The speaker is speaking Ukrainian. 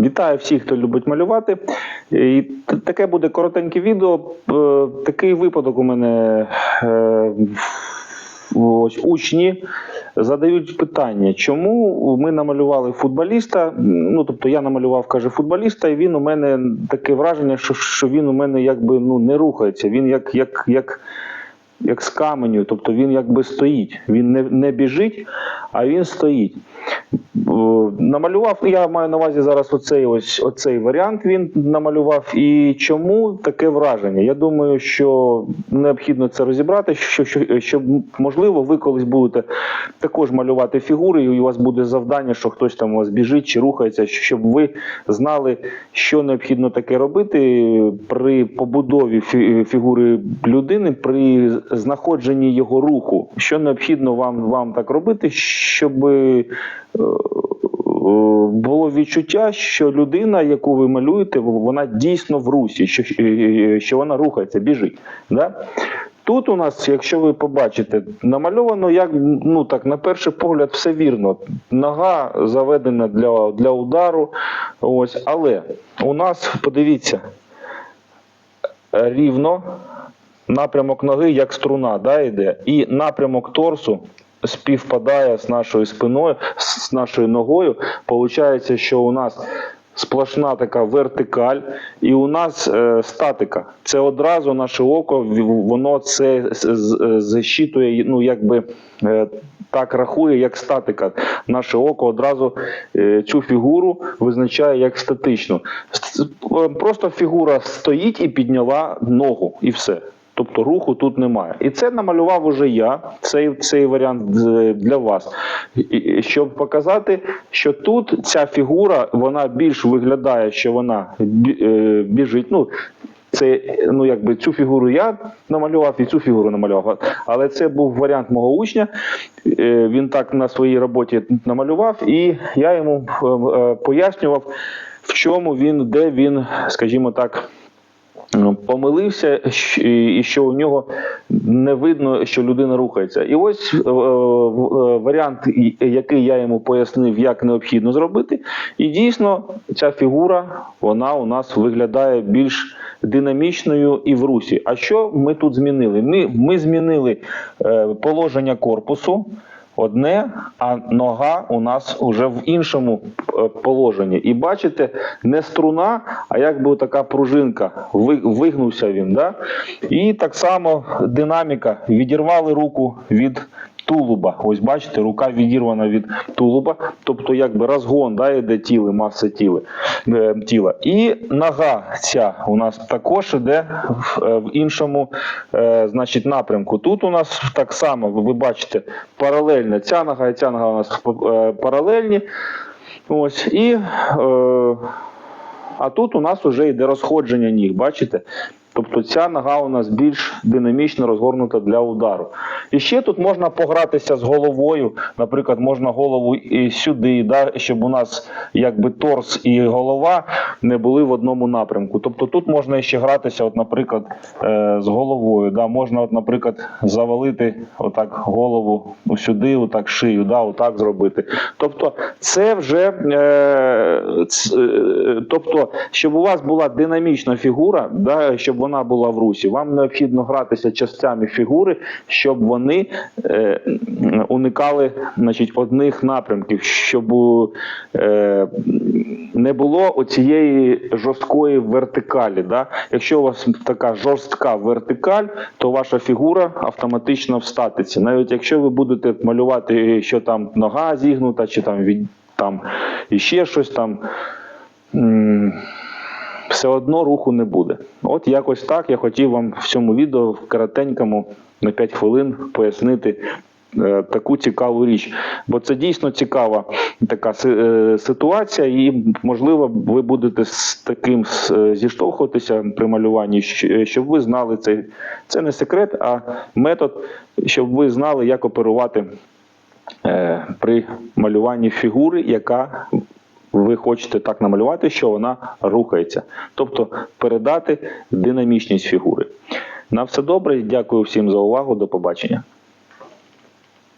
Вітаю всіх, хто любить малювати. І таке буде коротеньке відео. Е, Такий випадок у мене е, ось учні задають питання, чому ми намалювали футболіста. Ну, тобто я намалював, каже, футболіста, і він у мене таке враження, що, що він у мене якби ну, не рухається. Він як, як, як, як з каменю, тобто він якби стоїть. Він не, не біжить, а він стоїть. Намалював, я маю на увазі зараз оцей ось оцей варіант. Він намалював. І чому таке враження? Я думаю, що необхідно це розібрати. Що, що, що можливо, ви колись будете також малювати фігури, і у вас буде завдання, що хтось там у вас біжить чи рухається, щоб ви знали, що необхідно таке робити при побудові фі- фігури людини, при знаходженні його руху. Що необхідно вам, вам так робити, щоб е, було відчуття, що людина, яку ви малюєте, вона дійсно в русі, що, що вона рухається, біжить. Да? Тут у нас, якщо ви побачите, намальовано як ну так на перший погляд, все вірно. Нога заведена для, для удару. Ось, але у нас подивіться рівно напрямок ноги як струна, да, йде, і напрямок торсу співпадає з нашою спиною, з нашою ногою. Получається, що у нас сплошна така вертикаль, і у нас е, статика. Це одразу наше око, воно це защитує, ну якби. е, Так рахує, як статика. Наше око одразу е, цю фігуру визначає як статичну. Е, Просто фігура стоїть і підняла ногу, і все. Тобто руху тут немає. І це намалював уже я, цей, цей варіант для вас. Щоб показати, що тут ця фігура вона більш виглядає, що вона е, біжить. Ну, це ну якби цю фігуру я намалював і цю фігуру намалював. Але це був варіант мого учня. Е, Він так на своїй роботі намалював, і я йому е, е, пояснював, в чому він, де він, скажімо так. Ну, помилився, і що у нього не видно, що людина рухається. І ось е, е, варіант, який я йому пояснив, як необхідно зробити. І дійсно, ця фігура вона у нас виглядає більш динамічною і в русі. А що ми тут змінили? Ми, ми змінили е, положення корпусу. Одне, а нога у нас уже в іншому е, положенні. І бачите, не струна, а якби така пружинка. Вигнувся він. Да? І так само динаміка. Відірвали руку від тулуба. Ось бачите, рука відірвана від тулуба, тобто якби розгон да, йде тіли, маса тіли, е, тіла. І нога ця у нас також іде в, е, в іншому е, значить, напрямку. Тут у нас так само, ви бачите, паралельно ця нога і ця нога у нас паралельні. Ось, і, е, а тут у нас вже йде розходження ніг, бачите? Тобто ця нога у нас більш динамічно розгорнута для удару. І ще тут можна погратися з головою. Наприклад, можна голову і сюди, да, щоб у нас якби торс і голова не були в одному напрямку. Тобто тут можна ще гратися, от, наприклад, е, з головою. Да. Можна, от, наприклад, завалити отак голову сюди, отак шию, да, отак зробити. Тобто, це вже е, е, тобто, щоб у вас була динамічна фігура, да, щоб вона була в русі, вам необхідно гратися частями фігури, щоб вони е, уникали значить, одних напрямків, щоб е, не було оцієї жорсткої вертикалі. Да? Якщо у вас така жорстка вертикаль, то ваша фігура автоматично встатиться. Навіть якщо ви будете малювати, що там нога зігнута, чи там від там іще щось там. Все одно руху не буде. От якось так я хотів вам в цьому відео в коротенькому на 5 хвилин пояснити е, таку цікаву річ. Бо це дійсно цікава така е, ситуація, і можливо ви будете з таким е, зіштовхуватися при малюванні, щоб ви знали це. Це не секрет, а метод, щоб ви знали, як оперувати при малюванні фігури, яка ви хочете так намалювати, що вона рухається. Тобто передати динамічність фігури. На все добре, дякую всім за увагу. До побачення.